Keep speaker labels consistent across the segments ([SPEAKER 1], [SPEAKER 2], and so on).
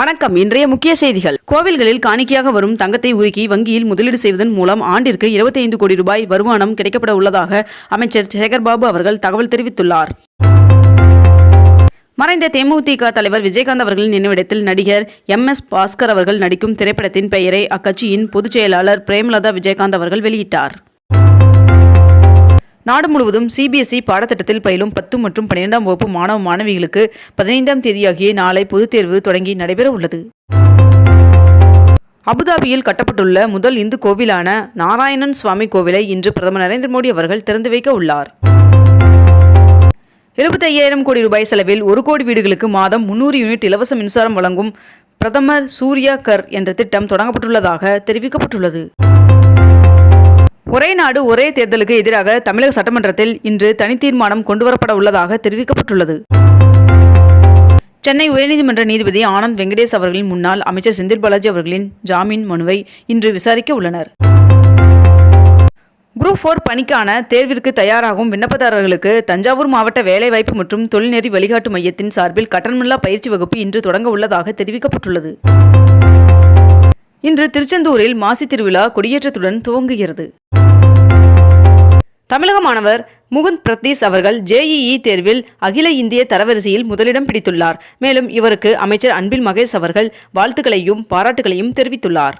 [SPEAKER 1] வணக்கம். இன்றைய முக்கிய செய்திகள். கோவில்களில் காணிக்கையாக வரும் தங்கத்தை உருக்கி வங்கியில் முதலீடு செய்வதன் மூலம் ஆண்டிற்கு 25 கோடி ரூபாய் வருமானம் கிடைக்கப்பட உள்ளதாக அமைச்சர் சேகர்பாபு அவர்கள் தகவல் தெரிவித்துள்ளார். மறைந்த தேமுதிக தலைவர் விஜயகாந்த் அவர்களின் நினைவிடத்தில் நடிகர் எம். எஸ். பாஸ்கர் அவர்கள் நடிக்கும் திரைப்படத்தின் பெயரை அக்கட்சியின் பொதுச் செயலாளர் பிரேமலதா விஜயகாந்த் அவர்கள் வெளியிட்டார். நாடு முழுவதும் சிபிஎஸ்இ பாடத்திட்டத்தில் பயிலும் பத்து மற்றும் பன்னிரெண்டாம் வகுப்பு மாணவ மாணவிகளுக்கு பதினைந்தாம் தேதியாகிய நாளை பொதுத் தேர்வு தொடங்கி நடைபெற உள்ளது அபுதாபியில் கட்டப்பட்டுள்ள முதல் இந்து கோவிலான நாராயணன் சுவாமி கோவிலை இன்று பிரதமர் நரேந்திர மோடி அவர்கள் திறந்து வைக்க உள்ளார். எழுபத்தி ஐயாயிரம் கோடி ரூபாய் செலவில் ஒரு கோடி வீடுகளுக்கு மாதம் முன்னூறு யூனிட் இலவச மின்சாரம் வழங்கும் பிரதமர் சூர்யா கர் என்ற திட்டம் தொடங்கப்பட்டுள்ளதாக தெரிவிக்கப்பட்டுள்ளது. ஒரே நாடு ஒரே தேர்தலுக்கு எதிராக தமிழக சட்டமன்றத்தில் இன்று தனித்தீர்மானம் கொண்டுவரப்பட உள்ளதாக தெரிவிக்கப்பட்டுள்ளது. சென்னை உயர்நீதிமன்ற நீதிபதி ஆனந்த் வெங்கடேஷ் அவர்களின் முன்னாள் அமைச்சர் செந்தில் பாலாஜி அவர்களின் ஜாமீன் மனுவை இன்று விசாரிக்க உள்ளனர். குரூப் ஃபோர் பணிக்கான தேர்விற்கு தயாராகும் விண்ணப்பதாரர்களுக்கு தஞ்சாவூர் மாவட்ட வேலைவாய்ப்பு மற்றும் தொழில்நெறி வழிகாட்டு மையத்தின் சார்பில் கட்டணமில்லா பயிற்சி வகுப்பு இன்று தொடங்க உள்ளதாக தெரிவிக்கப்பட்டுள்ளது. இன்று திருச்செந்தூரில் மாசி திருவிழா கொடியேற்றத்துடன் துவங்குகிறது. தமிழக மாணவர் முகுந்த் பிரதீஷ் அவர்கள் ஜேஇஇ தேர்வில் அகில இந்திய தரவரிசையில் முதலிடம் பிடித்துள்ளார். மேலும் இவருக்கு அமைச்சர் அன்பில் மகேஷ் அவர்கள் வாழ்த்துக்களையும் பாராட்டுகளையும் தெரிவித்துள்ளார்.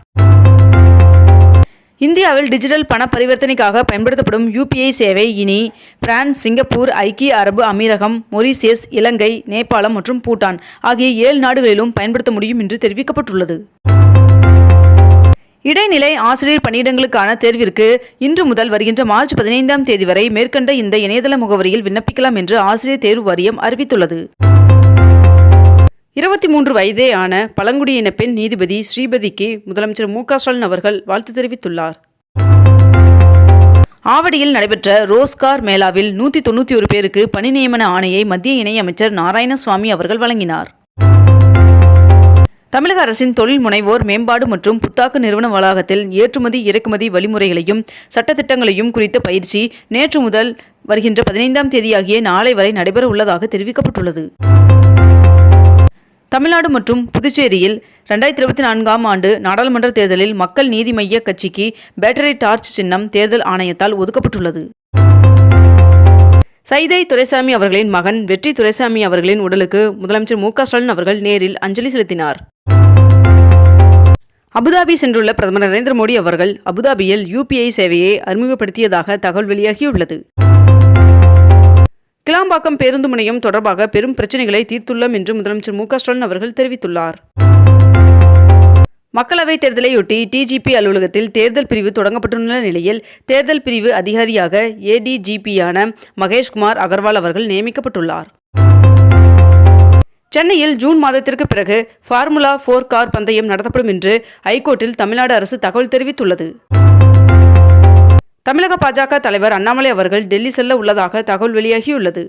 [SPEAKER 1] இந்தியாவில் டிஜிட்டல் பண பரிவர்த்தனைக்காக பயன்படுத்தப்படும் யூபிஐ சேவை இனி பிரான்ஸ் சிங்கப்பூர் ஐக்கிய அரபு அமீரகம் மொரீசியஸ் இலங்கை நேபாளம் மற்றும் பூட்டான் ஆகிய ஏழு நாடுகளிலும் பயன்படுத்த முடியும் என்று தெரிவிக்கப்பட்டுள்ளது. இடைநிலை ஆசிரியர் பணியிடங்களுக்கான தேர்விற்கு இன்று முதல் வருகின்ற மார்ச் பதினைந்தாம் தேதி வரை மேற்கண்ட இந்த இணையதள முகவரியில் விண்ணப்பிக்கலாம் என்று ஆசிரியர் தேர்வு வாரியம் அறிவித்துள்ளது. இருபத்தி மூன்று வயதே ஆன பழங்குடியின பெண் நீதிபதி ஸ்ரீபதிக்கு முதலமைச்சர் மு க ஸ்டாலின் அவர்கள் வாழ்த்து தெரிவித்துள்ளார். ஆவடியில் நடைபெற்ற ரோஸ்கார் மேளாவில் நூற்றி தொண்ணூற்றி ஒரு பேருக்கு பணி நியமன ஆணையை மத்திய இணையமைச்சர் நாராயணசுவாமி அவர்கள் வழங்கினார். தமிழக அரசின் தொழில் முனைவோர் மேம்பாடு மற்றும் புத்தாக்க நிறுவன வளாகத்தில் ஏற்றுமதி இறக்குமதி வழிமுறைகளையும் சட்டத்திட்டங்களையும் குறித்த பயிற்சி நேற்று முதல் வருகின்ற பதினைந்தாம் தேதியாகிய நாளை வரை நடைபெற உள்ளதாக தெரிவிக்கப்பட்டுள்ளது. தமிழ்நாடு மற்றும் புதுச்சேரியில் ரெண்டாயிரத்தி இருபத்தி நான்காம் ஆண்டு நாடாளுமன்ற தேர்தலில் மக்கள் நீதி மைய கட்சிக்கு பேட்டரி டார்ச் சின்னம் தேர்தல் ஆணையத்தால் ஒதுக்கப்பட்டுள்ளது. சைதை துரைசாமி அவர்களின் மகன் வெற்றி துரைசாமி அவர்களின் உடலுக்கு முதலமைச்சர் மு க ஸ்டாலின் அவர்கள் நேரில் அஞ்சலி செலுத்தினார். அபுதாபி சென்றுள்ள பிரதமர் நரேந்திர மோடி அவர்கள் அபுதாபியில் யூபிஐ சேவையை அறிமுகப்படுத்தியதாக தகவல் வெளியாகியுள்ளது. கிளாம்பாக்கம் பேருந்து முனையம் தொடர்பாக பெரும் பிரச்சனைகளை தீர்த்துள்ளோம் என்று முதலமைச்சர் மு ஸ்டாலின் அவர்கள் தெரிவித்துள்ளார். மக்களவைத் தேர்தலையொட்டி டிஜிபி அலுவலகத்தில் தேர்தல் பிரிவு தொடங்கப்பட்டுள்ள நிலையில் தேர்தல் பிரிவு அதிகாரியாக ஏடிஜிபியான மகேஷ்குமார் அகர்வால் அவர்கள் நியமிக்கப்பட்டுள்ளார். சென்னையில் ஜூன் மாதத்திற்கு பிறகு ஃபார்முலா ஃபோர் கார் பந்தயம் நடத்தப்படும் என்று ஐகோர்ட்டில் தமிழ்நாடு அரசு தகவல் தெரிவித்துள்ளது. தமிழக பாஜக தலைவர் அண்ணாமலை அவர்கள் டெல்லி செல்ல உள்ளதாக தகவல் வெளியாகியுள்ளது.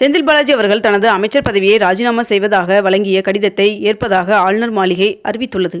[SPEAKER 1] செந்தில் பாலாஜி அவர்கள் தனது அமைச்சர் பதவியை ராஜினாமா செய்வதாக வழங்கிய கடிதத்தை ஏற்பதாக ஆளுநர் மாளிகை அறிவித்துள்ளது.